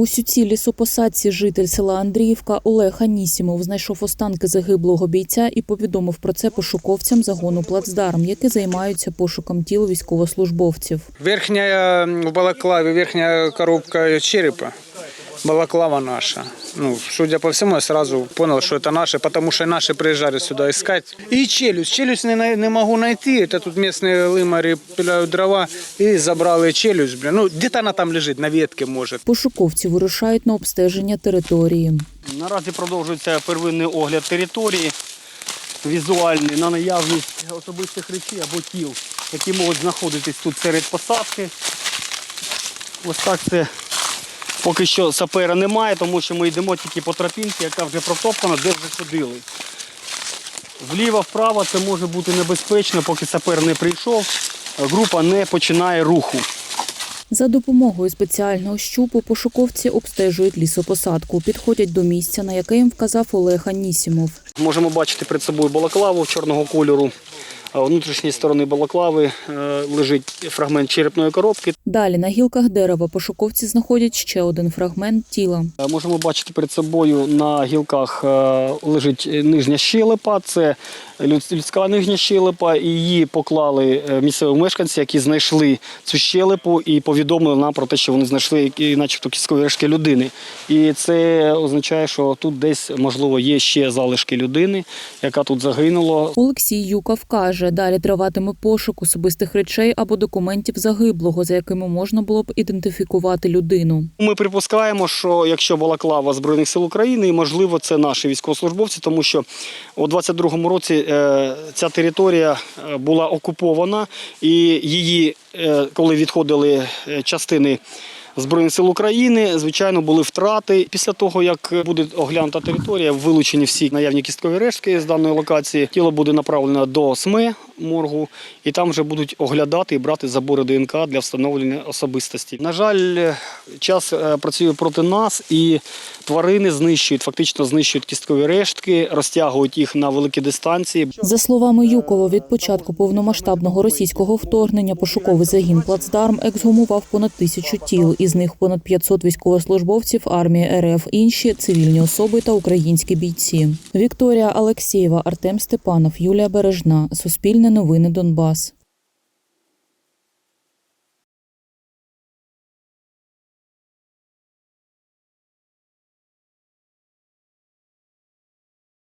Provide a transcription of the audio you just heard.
У сюці лісопосадці житель села Андріївка Олег Анісімов знайшов останки загиблого бійця і повідомив про це пошуковцям загону плацдарм, які займаються пошуком тіл військовослужбовців. Верхня м, в балаклаві, верхня коробка черепа Балаклава наша. Ну, судя по всему, я сразу понял, что это наши, потому что наши приезжали сюда искать. И челюсть. Челюсть не, най- не могу найти. Это тут местные лымари пиляют дрова и забрали челюсть. Блин. Ну, где-то она там лежит, на ветке, может. Пошуковці вирушають на обстеження території. Наразі продовжується первинний огляд території, візуальний на наявність особистих речей або тіл, які можуть знаходитись тут серед посадки. Ось так це поки що сапера немає, тому що ми йдемо тільки по тропінці, яка вже протоптана, де вже ходили. Вліво-вправо це може бути небезпечно, поки сапер не прийшов, група не починає руху. За допомогою спеціального щупу пошуковці обстежують лісопосадку, підходять до місця, на яке їм вказав Олег Анісімов. Можемо бачити перед собою балаклаву чорного кольору. Внутрішньої сторони балаклави е, лежить фрагмент черепної коробки. Далі на гілках дерева пошуковці знаходять ще один фрагмент тіла. Е, Можемо бачити перед собою на гілках е, лежить нижня щелепа. Це людська нижня щелепа. І її поклали е, місцеві мешканці, які знайшли цю щелепу і повідомили нам про те, що вони знайшли начебто кісткові рештки людини. І це означає, що тут десь можливо є ще залишки людини, яка тут загинула. Олексій Юков каже, далі триватиме пошук особистих речей або документів загиблого, за якими можна було б ідентифікувати людину. Ми припускаємо, що якщо балаклава Збройних сил України, можливо, це наші військовослужбовці, тому що у 22-му році е, ця територія е, була окупована, і її, е, коли відходили е, частини. Збройних сил України, звичайно, були втрати. Після того, як буде оглянута територія, вилучені всі наявні кісткові рештки з даної локації, тіло буде направлено до СМЕ моргу, і там вже будуть оглядати і брати забори ДНК для встановлення особистості. На жаль, час е, працює проти нас, і тварини знищують, фактично знищують кісткові рештки, розтягують їх на великі дистанції. За словами Юкова, від початку повномасштабного російського вторгнення пошуковий загін плацдарм ексгумував понад тисячу тіл, із них понад 500 військовослужбовців армії РФ, інші цивільні особи та українські бійці. Вікторія Алексєєва, Артем Степанов, Юлія Бережна. Суспільне новини Донбас.